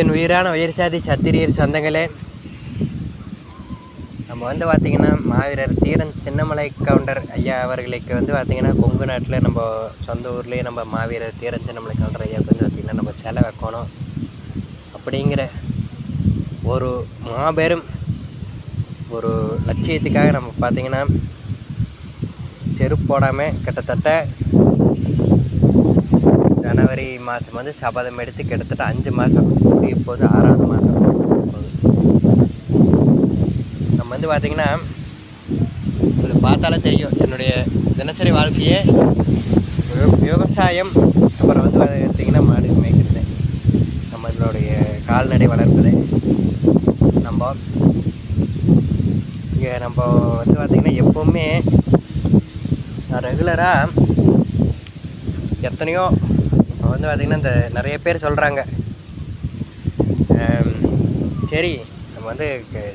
என் உயிரான உயிர் சாதி சத்திரியர் சொந்தங்களே. நம்ம வந்து பார்த்திங்கன்னா மாவீரர் தீரன் சின்னமலை கவுண்டர் ஐயா அவர்களுக்கு வந்து பார்த்திங்கன்னா கொங்கு நாட்டில் நம்ம சொந்த ஊர்லேயே நம்ம மாவீரர் தீரன் சின்னமலை கவுண்டர் ஐயாவுக்கு வந்து பார்த்திங்கன்னா நம்ம சிலை வைக்கணும். அப்படிங்கிற ஒரு மாபெரும் ஒரு லட்சியத்துக்காக நம்ம பார்த்திங்கன்னா செருப்பு போடாமல் கிட்டத்தட்ட ஜனவரி மாதம் வந்து சபதம் எடுத்து கிட்டத்தட்ட அஞ்சு மாதம் முடிய போது ஆறாவது மாதம் போகுது. நம்ம வந்து பார்த்திங்கன்னா உங்களுக்கு பார்த்தாலே தெரியும். என்னுடைய தினசரி வாழ்க்கையே விவசாயம் அப்புறம் வந்து பார்த்திங்கன்னா மாடு மேய்க்கிறது. நம்மளுடைய கால்நடை வளர்ப்பது. நம்ம இங்கே நம்ம வந்து பார்த்திங்கன்னா எப்போவுமே நான் ரெகுலராக எத்தனையோ வந்து பார்த்திங்கன்னா இந்த நிறைய பேர் சொல்கிறாங்க சரி நம்ம வந்து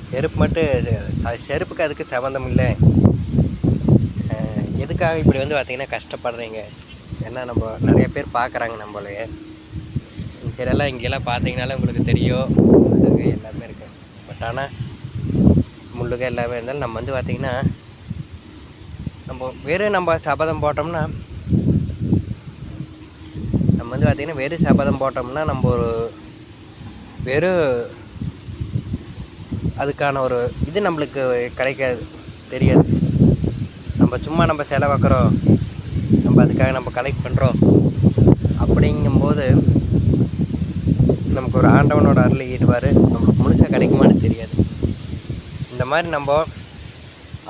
செருப்பு மட்டும் இது, ச- செருப்புக்கு அதுக்கு சம்மந்தம் இல்லை. எதுக்காக இப்படி வந்து பார்த்திங்கன்னா கஷ்டப்படுறீங்க? ஏன்னா நம்ம நிறைய பேர் பார்க்குறாங்க நம்மளையே இதெல்லாம் இங்கெல்லாம் பார்த்தீங்கனாலே உங்களுக்கு தெரியும். முள்ளுக எல்லாமே இருக்குது பட் ஆனால் முள்ளுக எல்லாமே இருந்தாலும் நம்ம வந்து பார்த்திங்கன்னா நம்ம வெறும் நம்ம சபதம் போட்டோம்னா வந்து பார்த்திங்கன்னா வெறும் சபதம் போட்டோம்னா நம்ம ஒரு வெறும் அதுக்கான ஒரு இது நம்மளுக்கு கிடைக்காது தெரியாது. நம்ம சும்மா நம்ம செலவாக்குறோம் நம்ம அதுக்காக நம்ம கலெக்ட் பண்ணுறோம் அப்படிங்கும்போது நமக்கு ஒரு ஆண்டவனோட அருள் ஈடுவார் நம்மளுக்கு முழுசாக கிடைக்குமான்னு தெரியாது. இந்த மாதிரி நம்ம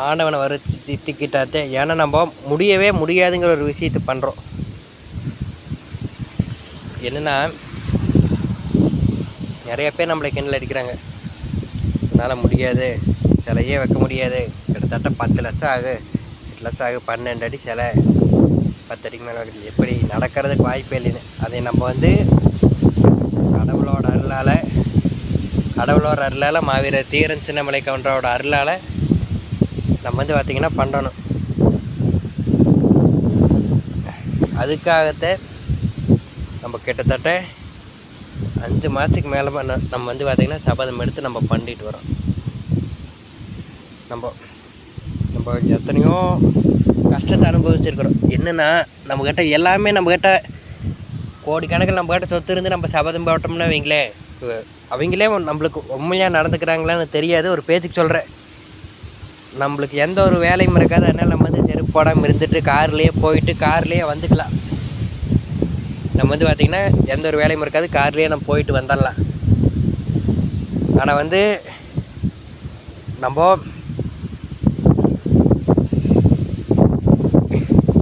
ஆண்டவனை வர திட்டிக்கிட்டாத்தே ஏன்னா நம்ம முடியவே முடியாதுங்கிற ஒரு விஷயத்தை பண்ணுறோம் என்னென்னா நிறைய பேர் நம்மளை கிணல் அடிக்கிறாங்க. என்னால் முடியாது சிலையே வைக்க முடியாது. கிட்டத்தட்ட பத்து லட்சம் ஆகு. எட்டு லட்சம் ஆகு பன்னெண்டு அடி சிலை. பத்து அடிக்கு மேலே வைக்கிறது எப்படி நடக்கிறதுக்கு வாய்ப்பே இல்லைன்னு. அதை நம்ம வந்து கடவுளோட அருளால் கடவுளோட அருளால் மாவீரர் தீரன் சின்னமலை கவுண்டரோட அருளால் நம்ம வந்து பார்த்திங்கன்னா பண்ணணும். அதுக்காகத்த நம்ம கிட்டத்தட்ட அஞ்சு மாதத்துக்கு மேலே நம்ம வந்து பார்த்திங்கன்னா சபதம் எடுத்து நம்ம பண்ணிட்டு வரோம். நம்ம நம்ம எத்தனையோ கஷ்டத்தை அனுபவிச்சிருக்கிறோம். என்னென்னா நம்மக்கிட்ட எல்லாமே நம்மக்கிட்ட கோடிக்கணக்கில் நம்மக்கிட்ட சொத்து இருந்து நம்ம சபதம் போட்டோம்னா வைங்களேன். அவங்களே நம்மளுக்கு உண்மையாக நடந்துக்கிறாங்களான்னு தெரியாது. ஒரு பேச்சுக்கு சொல்கிறேன் நம்மளுக்கு எந்த ஒரு வேலையும் இருக்காது. அதனால் நம்ம வந்து செருப்பு போடாமல் இருந்துட்டு கார்லேயே போயிட்டு கார்லேயே வந்துக்கலாம். நம்ம வந்து பார்த்திங்கன்னா எந்த ஒரு வேலையும் இருக்காது. கார்லேயே நம்ம போயிட்டு வந்துடலாம். ஆனால் வந்து நம்ம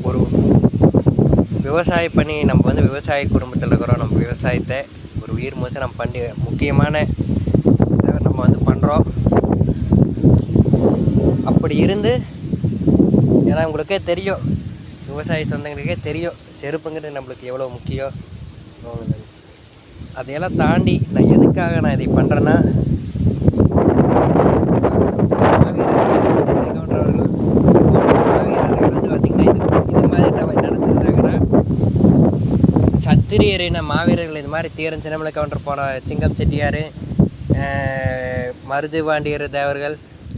ஒரு விவசாய பண்ணி நம்ம வந்து விவசாய குடும்பத்தில் இருக்கிறோம். நம்ம விவசாயத்தை ஒரு உயிர் மூச்சு நம்ம பண்ணி முக்கியமான நம்ம வந்து பண்ணுறோம் அப்படி இருந்து ஏன்னா உங்களுக்கே தெரியும். விவசாய சொந்தங்களுக்கே தெரியும். செருப்புங்கிறது நம்மளுக்கு எவ்வளோ முக்கியம்? அதையெல்லாம் தாண்டி நான் எதுக்காக நான் இதை பண்ணுறேன்னா சத்திரியரின மாவீரர்கள் இது மாதிரி தீரன் சின்னமலை கவுண்டர் போன சிங்கம் செட்டியார் மருது பாண்டியர் தேவர்கள்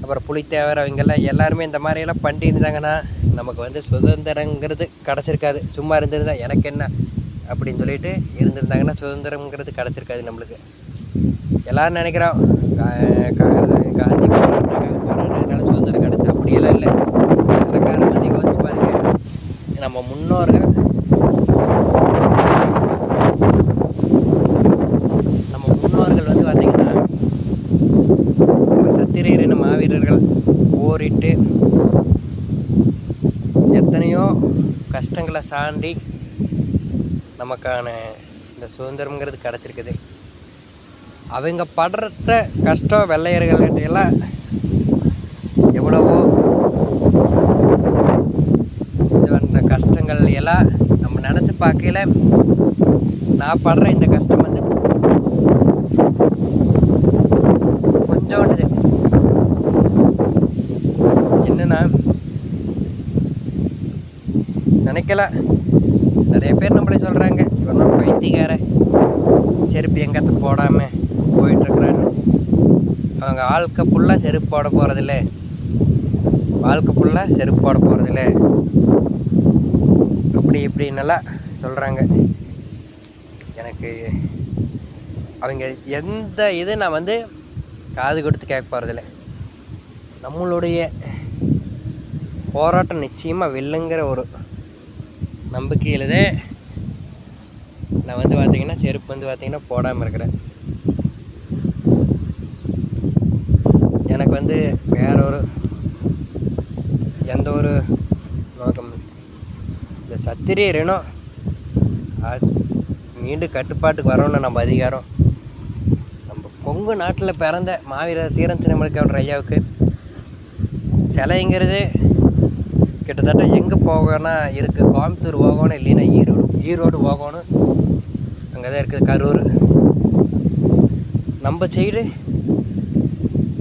அப்புறம் புலித்தேவர் அவங்கெல்லாம் எல்லாருமே இந்த மாதிரியெல்லாம் பண்ணிட்டு இருந்தாங்கன்னா நமக்கு வந்து சுதந்திரங்கிறது கிடச்சிருக்காது. சும்மா இருந்திருந்தா எனக்கு என்ன அப்படின்னு சொல்லிட்டு இருந்திருந்தாங்கன்னா சுதந்திரங்கிறது கிடச்சிருக்காது நம்மளுக்கு. எல்லோரும் நினைக்கிறோம் கா- கா- காந்தி போராடினாங்க, சுதந்திரம் கிடச்சி அப்படியெல்லாம் இல்லை. காரணம் வந்து யோசிச்சு பாருங்கள் நம்ம முன்னோர்கள் நம்ம முன்னோர்கள் வந்து பார்த்திங்கன்னா நம்ம சத்திரியரின மாவீரர்கள் போரிட்டு எத்தனையோ கஷ்டங்களை சாண்டி நமக்கான இந்த சுதந்திரம்ங்கிறது கிடச்சிருக்குது. அவங்க படுற கஷ்டம் வெள்ளையர்கள்கிட்டையெல்லாம் எல்லாம் எவ்வளவோ இது கஷ்டங்கள் எல்லாம் நம்ம நினச்சி பார்க்கையில நான் படுற இந்த கஷ்டம் வந்து கொஞ்சோண்டுது என்னன்னா நினைக்கல. நிறைய பேர் நம்மளே சொல்கிறாங்க இவனும் பைத்தியக்கார செருப்பு எங்கத்து போடாமல் போயிட்டுருக்குறான்னு. அவங்க வாழ்க்கை ஃபுல்லாக செருப்பு போட போகிறதில்ல வாழ்க்கை ஃபுல்லாக செருப்பு போட போகிறதில்ல அப்படி இப்படின்னெல்லாம் சொல்கிறாங்க எனக்கு அவங்க எந்த இது நான் வந்து காது கொடுத்து கேட்க போகிறதில்ல நம்மளுடைய போராட்டம் நிச்சயமாக வெல்லுங்கிற ஒரு நம்பிக்கையில் நான் வந்து பார்த்தீங்கன்னா செருப்பு வந்து பார்த்திங்கன்னா போடாமல் இருக்கிறேன். எனக்கு வந்து வேற ஒரு எந்த ஒரு நோக்கம் இந்த சத்திரியரனும் மீண்டும் கட்டுப்பாட்டுக்கு வரணும்னு நம்ம அதிகாரம். நம்ம கொங்கு நாட்டில் பிறந்த மாவீரர் தீரன் சின்னமலைக்கவுண்டர் ஐயாவுக்கு சிலைங்கிறது கிட்டத்தட்ட எங்கே போகணும்னா இருக்குது கோயம்புத்தூர் போகணும் இல்லைன்னா ஈரோடு. ஈரோடு போகணும். அங்கே தான் இருக்குது கரூர். நம்ம சைடு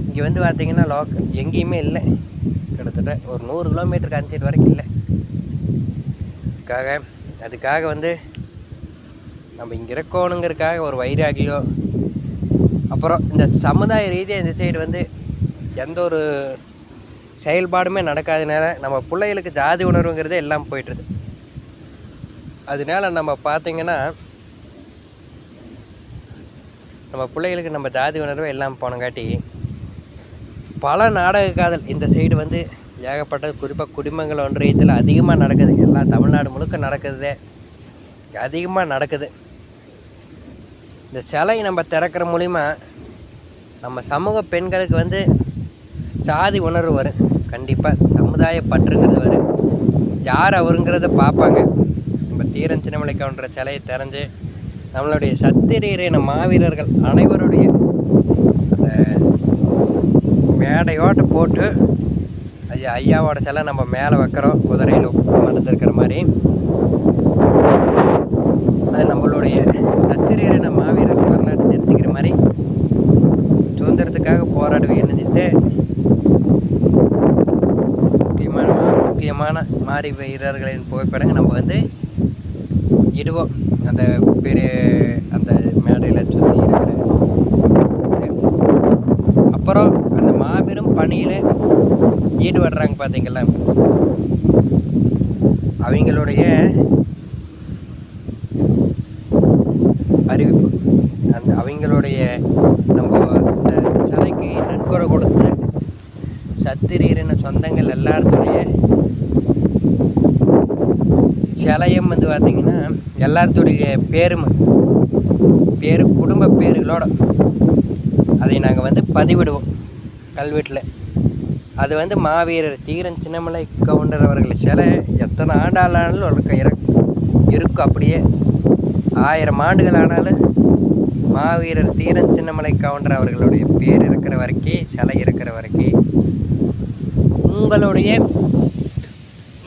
இங்கே வந்து பார்த்தீங்கன்னா லோக்கல் எங்கேயுமே இல்லை. கிட்டத்தட்ட ஒரு நூறு கிலோமீட்டருக்கு அஞ்சு வரைக்கும் இல்லை. அதுக்காக அதுக்காக வந்து நம்ம இங்கே இருக்கணுங்கிறதுக்காக ஒரு வைராகியோ அப்புறம் இந்த சமுதாய ரீதியாக இந்த சைடு வந்து எந்த ஒரு செயல்பாடுமே நடக்காதனால நம்ம பிள்ளைகளுக்கு ஜாதி உணர்வுங்கிறதே எல்லாம் போயிட்டுருது. அதனால நம்ம பார்த்திங்கன்னா நம்ம பிள்ளைகளுக்கு நம்ம ஜாதி உணர்வு எல்லாம் போனங்காட்டி பல நாடக காதல் இந்த சைடு வந்து ஏகப்பட்டது. குறிப்பாக குடும்பங்கள் ஒன்றியத்தில் அதிகமாக நடக்குது. எல்லா தமிழ்நாடு முழுக்க நடக்குது அதிகமாக நடக்குது. இந்த சிலை நம்ம திறக்கிற மூலிமா நம்ம சமூக பெண்களுக்கு வந்து சாதி உணர்வு வரும். கண்டிப்பாக சமுதாய பற்றுங்கிறது வரும் யார் அவருங்கிறத பார்ப்பாங்க. நம்ம தீரன் சின்னமலைக்கவுன்ற சிலையை திறந்து நம்மளுடைய சத்திரீரின மாவீரர்கள் அனைவருடைய அந்த மேடையோட்ட போட்டு ஐயா ஐயாவோட சிலை நம்ம மேலே வைக்கிறோம். குதிரையில் மறந்துருக்கிற மாதிரி. அது நம்மளுடைய சத்திரீரின மாவீரர்கள் வரலாற்று தெரிஞ்சுக்கிற மாதிரி சுதந்திரத்துக்காக போராடுவே நினைத்து முக்கியமான மாறி வீரர்களின் புகைப்படங்கள். நம்ம வந்து இடுவோம் அந்த பெரிய அந்த மேடையில் சுற்றி இருக்கிற அப்புறம் அந்த மாபெரும் பணியில் ஈடுபடுறாங்க பார்த்தீங்களா அவங்களுடைய அறிவிப்பு. அந்த அவங்களுடைய நம்ம இந்த சிலைக்கு நன்கொடை கொடுத்த சத்திரீரின சொந்தங்கள் எல்லாத்துடைய சிலையும் வந்து பார்த்திங்கன்னா எல்லாத்துடைய பேரும் பேர் குடும்ப பேருகளோட அதை நாங்கள் வந்து பதிவிடுவோம் கல்வெட்டில். அது வந்து மாவீரர் தீரன் சின்னமலை கவுண்டர் அவர்கள் சிலை எத்தனை ஆண்டாளானாலும் இருக்க இருக்கும். அப்படியே ஆயிரம் ஆண்டுகள் ஆனாலும் மாவீரர் தீரன் சின்னமலை கவுண்டர் அவர்களுடைய பேர் இருக்கிற வரைக்கும் சிலை இருக்கிற வரைக்கும் உங்களுடைய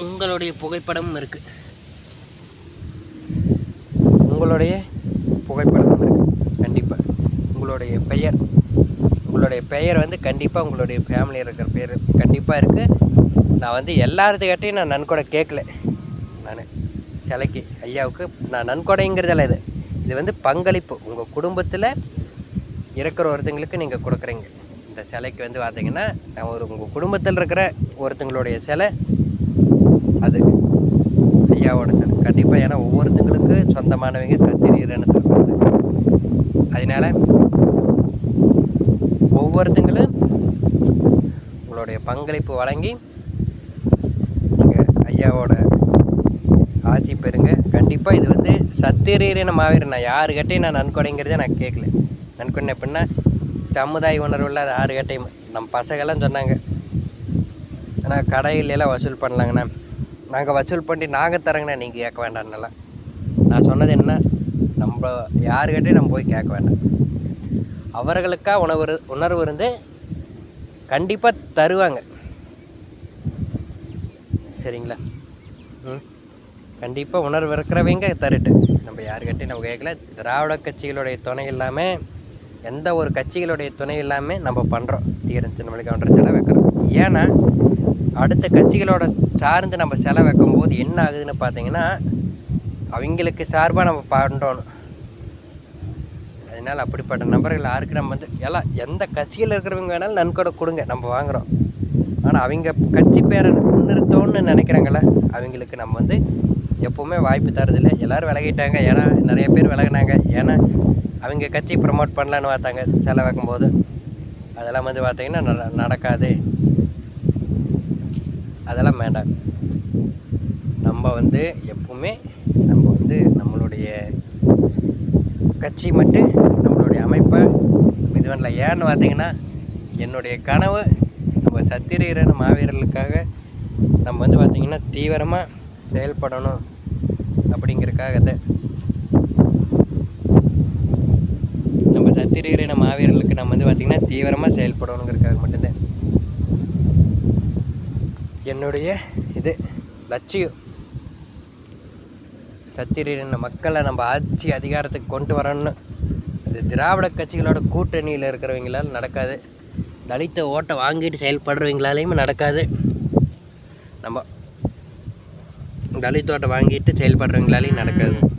உங்களுடைய புகைப்படமும் இருக்குது உங்களுடைய புகைப்படம் இருக்குது கண்டிப்பாக உங்களுடைய பெயர். உங்களுடைய பெயர் வந்து கண்டிப்பாக உங்களுடைய ஃபேமிலியில் இருக்கிற பேர் கண்டிப்பாக இருக்குது நான் வந்து எல்லாத்துக்கிட்டையும் நான் நன்கொடை கேட்கல. நான் சிலைக்கு ஐயாவுக்கு நான் நன்கொடைங்கிறதில்ல இது. இது வந்து பங்களிப்பு. உங்கள் குடும்பத்தில் இருக்கிற ஒருத்தங்களுக்கு நீங்கள் கொடுக்குறீங்க. இந்த சிலைக்கு வந்து பார்த்தீங்கன்னா நான் ஒரு உங்கள் குடும்பத்தில் இருக்கிற ஒருத்தங்களுடைய சிலை. அது ஐயாவோட சிலை கண்டிப்பாக ஏன்னா ஒவ்வொருத்தங்களுக்கு சொந்தமானவங்க சத்திரியர்னு சொல்லுவாங்க அதனால ஒவ்வொருத்தங்களும் உங்களுடைய பங்களிப்பு வழங்கி நீங்கள் ஐயாவோட ஆட்சி பெறுங்க. கண்டிப்பாக இது வந்து சத்திரியரின மாவீரன் நான் யாருக்கிட்டையும் நான் நன்கொடைங்கிறதே நான் கேட்கல நன்கொடை எப்படின்னா சமுதாய உணர்வு இல்லாத யாருக்கிட்டையும் நம்ம பசங்கள்லாம் சொன்னாங்க. ஆனால் கடையில எல்லாம் வசூல் பண்ணலாங்கண்ணா. நாங்கள் வசூல் பண்ணி நாங்கள் தரங்கண்ணா நீங்கள் கேட்க வேண்டாம்னலாம் நான் சொன்னது என்ன? நம்ம யாருக்கிட்டே நம்ம போய் கேட்க வேண்டாம். அவர்களுக்காக உணவு உணர்வு இருந்து கண்டிப்பாக தருவாங்க. சரிங்களா? ம். கண்டிப்பாக உணர்வு இருக்கிறவங்க தருட்டு. நம்ம யாருக்கிட்டையும் நம்ம கேட்கல. திராவிட கட்சிகளுடைய துணை இல்லாமல் எந்த ஒரு கட்சிகளுடைய துணை இல்லாமல் நம்ம பண்ணுறோம் தீரன் சின்னமலை கவுண்டர் செலவு வைக்கிறோம். ஏன்னா அடுத்த கட்சிகளோட சார்ந்து நம்ம சிலை வைக்கும்போது என்ன ஆகுதுன்னு பார்த்தீங்கன்னா அவங்களுக்கு சார்பாக நம்ம பண்ணுறோம் அதனால் அப்படிப்பட்ட நபர்கள் யாருக்கு நம்ம வந்து எல்லாம் எந்த கட்சியில் இருக்கிறவங்க வேணாலும் நன்கொடை கொடுங்க நம்ம வாங்குகிறோம் ஆனால் அவங்க கட்சி பேரை முன்னிறுத்தோன்னு நினைக்கிறாங்கள அவங்களுக்கு நம்ம வந்து எப்போவுமே வாய்ப்பு தரதில்லை எல்லோரும் விலகிட்டாங்க. ஏன்னா நிறைய பேர் விலகினாங்க. ஏன்னா அவங்க கட்சி ப்ரமோட் பண்ணலான்னு பார்த்தாங்க செலவு வைக்கும்போது. அதெல்லாம் வந்து பார்த்திங்கன்னா நடக்காது. அதெல்லாம் வேண்டாம். நம்ம வந்து எப்பவுமே நம்ம வந்து நம்மளுடைய கட்சி மட்டும் நம்மளுடைய அமைப்பை இது பண்ணல ஏன்னு பார்த்தீங்கன்னா என்னுடைய கனவு நம்ம சத்திரீரன் மாவீரர்களுக்காக நம்ம வந்து பார்த்திங்கன்னா தீவிரமாக செயல்படணும் அப்படிங்கிறதுக்காக தான் நம்ம சத்திரீரன மாவீரர்களுக்கு நம்ம வந்து பார்த்திங்கன்னா தீவிரமாக செயல்படணுங்கிறதுக்காக மட்டும்தான். என்னுடைய இது லட்சியம். சத்திரீரன மக்களை நம்ம ஆட்சி அதிகாரத்துக்கு கொண்டு வரணும்னு. இது திராவிட கட்சிகளோட கூட்டணியில் இருக்கிறவங்களால நடக்காது. தலித்த ஓட்டை வாங்கிட்டு செயல்படுறவங்களாலையும் நடக்காது. நம்ம தலித் ஓட்டை வாங்கிட்டு செயல்படுறவங்களாலையும் நடக்காது.